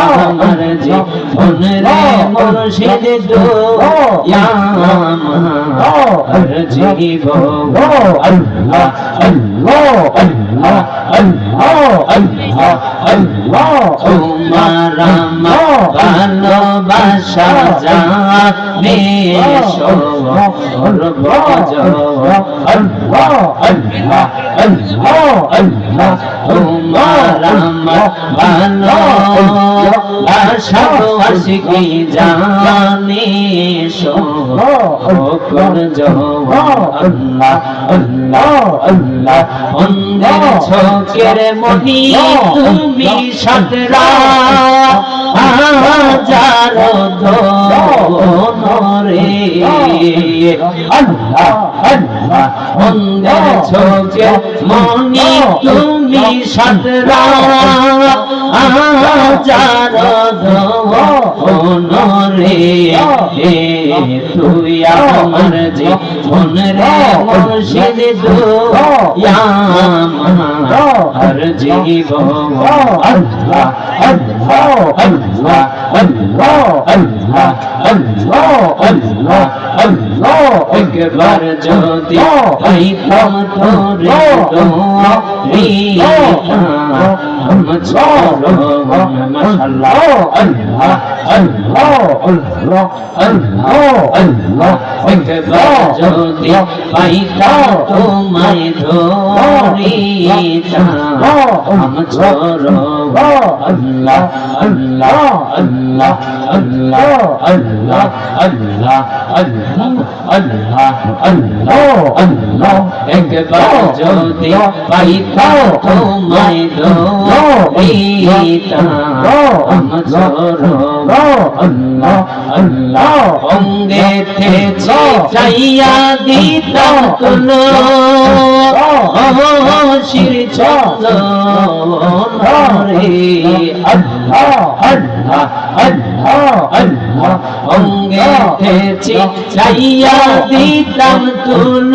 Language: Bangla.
আমার জীবন রে মুর্শিদ দো আমার জীবন আল্লাহ আল্লাহ আল্লাহ আল্লাহ আল্লাহ আল্লাহ তোমার আমার ভালোবাসা জানে সর্বজ আল্লাহ আল্লাহ আল্লাহ আল্লাহ তোমার আমার ভালোবাসা আশিকি জানে সর্বজ আল্লাহ আল্লাহ আল্লাহ অন্ধের ছকের মনি তুমি সাতরা হাজার ধরে আল্লাহ আল্লাহ অন্ধের ছকের মনি তুমি সাতরা আমার জানো রে তুই আমার জীবন রে মুর্শিদ আমার জীবন আল্লাহ আল্লাহ আল্লাহ আল্লাহ আল্লাহ আল্লাহ আল্লাহ আল্লাহ একবার যদি পাইতাম তোরে দোয়ারিতাম চলো মাশাআল্লাহ আল্লাহ আল্লাহ আল্লাহ আল্লাহ আল্লাহ একবার যদি পাইতাম তোমায় ধরিতাম চলো আল্লাহ আল্লাহ আল্লাহ আল্লাহ আল্লাহ আল্লাহ আল্লাহ আল্লাহ আল্লাহ আল্লাহ একবার যদি পাইতাম তোমায় ধরিতাম চলো আল্লাহ আল্লাহ অঙ্গেতে চাইয়া দিতাম কোন শির আল্লাহ আল্লাহ আল্লাহ আল্লাহ চাইয়া দিতাম কোন